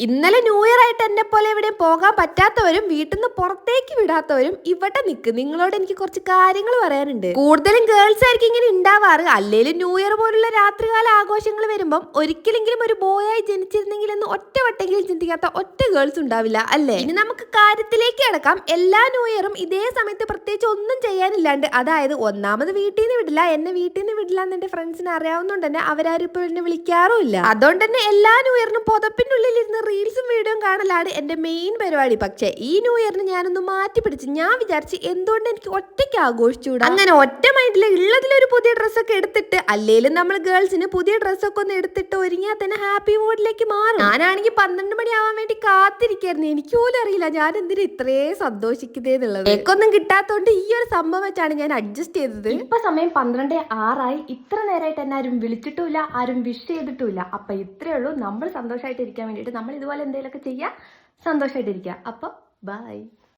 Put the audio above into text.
ഇന്നലെ new year ആയിട്ട് എന്നെ പോലെ എവിടെ പോകാൻ പറ്റാത്തവരും വീട്ടിൽ നിന്ന് പുറത്തേക്ക് വിടാത്തവരും ഇവിടെ നിൽക്ക് നിങ്ങളോട് എനിക്ക് കുറച്ച് കാര്യങ്ങൾ പറയാനുണ്ട്. കൂടുതലും ഗേൾസ് ആയിരിക്കും ഇങ്ങനെ ഉണ്ടാവാറ് അല്ലേലും ന്യൂ ഇയർ പോലുള്ള രാത്രികാല ആഘോഷങ്ങൾ വരുമ്പം ഒരിക്കലെങ്കിലും ഒരു ബോയായി ജനിച്ചിരുന്നെങ്കിൽ എന്ന് ഒറ്റ വട്ടെങ്കിലും ചിന്തിക്കാത്ത ഒറ്റ ഗേൾസ് ഉണ്ടാവില്ല അല്ലേ? ഇനി നമുക്ക് കാര്യത്തിലേക്ക് കിടക്കാം. എല്ലാ ന്യൂ ഇയറും ഇതേ സമയത്ത് പ്രത്യേകിച്ച് ഒന്നും ചെയ്യാനില്ലാണ്ട് അതായത് ഒന്നാമത് വീട്ടിൽ നിന്ന് വിടില്ല എന്നെ വീട്ടിൽ നിന്ന് വിടില്ല എന്ന് എന്റെ ഫ്രണ്ട്സിന് അറിയാവുന്നതുകൊണ്ട് തന്നെ അവരാരും ഇപ്പോൾ എന്നെ വിളിക്കാറുമില്ല അതുകൊണ്ട് തന്നെ എല്ലാ ന്യൂ ഇയറിനും പുതപ്പിനുള്ളിൽ ഇരുന്ന് കാണലാണ് എന്റെ മെയിൻ പരിപാടി. പക്ഷേ ഈ ന്യൂ ഇയറിന് ഞാനൊന്ന് മാറ്റി പിടിച്ച് ഞാൻ വിചാരിച്ച് എന്തുകൊണ്ട് എനിക്ക് ഒറ്റയ്ക്ക് ആഘോഷിച്ചുകൂടാ അങ്ങനെ ഒറ്റ മൈൻഡിൽ ഉള്ളതിലൊരു പുതിയ ഡ്രസ്സൊക്കെ എടുത്തിട്ട് അല്ലെങ്കിലും നമ്മൾ ഗേൾസിന് പുതിയ ഡ്രസ്സൊക്കെ ഒന്ന് എടുത്തിട്ട് ഒരുങ്ങിയാൽ തന്നെ ഹാപ്പി മൂഡിലേക്ക് മാറും. ഞാനാണെങ്കിൽ പന്ത്രണ്ട് മണിയാവാൻ വേണ്ടി കാത്തിരിക്കായിരുന്നു. എനിക്ക് പോലും അറിയില്ല ഞാൻ എന്തിനു ഇത്രയും സന്തോഷിക്കുന്നേന്നുള്ളത് ഒന്നും കിട്ടാത്തോണ്ട് ഈ ഒരു സംഭവം വെച്ചാണ് ഞാൻ അഡ്ജസ്റ്റ് ചെയ്തത്. ഇപ്പൊ സമയം പന്ത്രണ്ട് ആറായി. ഇത്ര നേരമായിട്ട് തന്നെ ആരും വിളിച്ചിട്ടുമില്ല ആരും വിഷ് ചെയ്തിട്ടുമില്ല. അപ്പൊ ഇത്രേ ഉള്ളൂ. നമ്മൾ സന്തോഷമായിട്ട് ഇരിക്കാൻ വേണ്ടിയിട്ട് നമ്മൾ ഇതുപോലെ എന്തെങ്കിലുമൊക്കെ ചെയ്യുക സന്തോഷമായിട്ടിരിക്കുക അപ്പൊ ബൈ